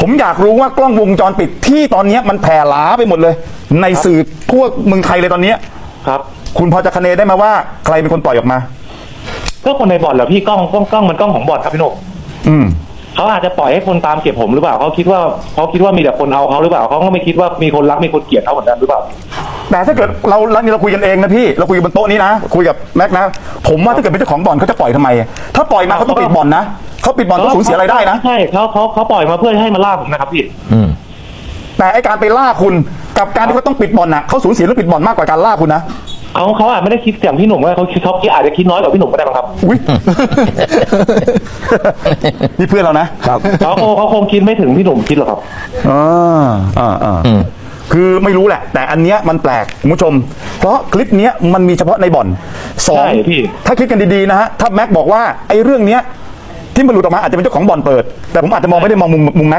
ผมอยากรู้ว่ากล้องวงจรปิดที่ตอนเนี้ยมันแผ่หลาไปหมดเลย ในสื่อทั่วเมืองไทยเลยตอนเนี้ยครับคุณพอจะคะเนได้ไหมาว่าใครเป็นคนปล่อยออกมา ก็คนในบ่อนแหละพี่กล้องกล้องกล้องมันกล้องของบ่อนครับพี่หนุ่มอืม เขาอาจจะปล่อยให้คนตามเก็บผมหรือเปล่าเขาคิดว่าเขาคิดว่ามีแต่คนเอาเขาหรือเปล่าเขาก็ไม่คิดว่ามีคนรักมีคนเกลียดเขาเหมือนกันหรือเปล่า แต่ถ้าเกิดเราเรานี่เราคุยกันเองนะพี่เราคุยกันบนโต๊ะนี้นะคุยกับแม็กนะ ผมว่าถ้าเกิดเป็นเจ้าของบ่อนเขาจะปล่อยทำไม ถ้าปล่อยมาเขาต้องปิดบ่อนนะ เขาปิดบ่อนต้องสูญเสียรายได้นะใช่เขาเขาเขาปล่อยมาเพื่อให้มาล่าผมนะครับพี่อืมแต่ไอการไปล่าคุณกับการที่เขาต้องปิดบ่อนน่ะเขาสูญเสียเรื่องปิดบ่อนมากกว่าการล่าคุณนะเขาเขาอาจไม่ได้คิดอย่างพี่หนุ่มว่าเขาคิดเขาคิดอาจจะคิดน้อยกว่าพี่หนุ่มก็ได้มั้งครับอุ้ยนี่เพื่อนเรานะครับเขาคงเขาคงคิดไม่ถึงพี่หนุ่มคิดหรอกครับอ่าอ่าอ่าอืมคือไม่รู้แหละ แต่อันเนี้ยมันแปลกคุณผู้ชม เพราะคลิปเนี้ยมันมีเฉพาะในบ่อนสองใช่พี่ถ้าคิดกันดีๆนะฮะถ้าแม็กบอกว่าไอ้เรื่องเนี้ย ที่มันหลุดออกมาอาจจะเป็นเจ้าของบ่อนเปิด แต่ผมอาจจะมองไม่ได้มองมุมมุมนั้น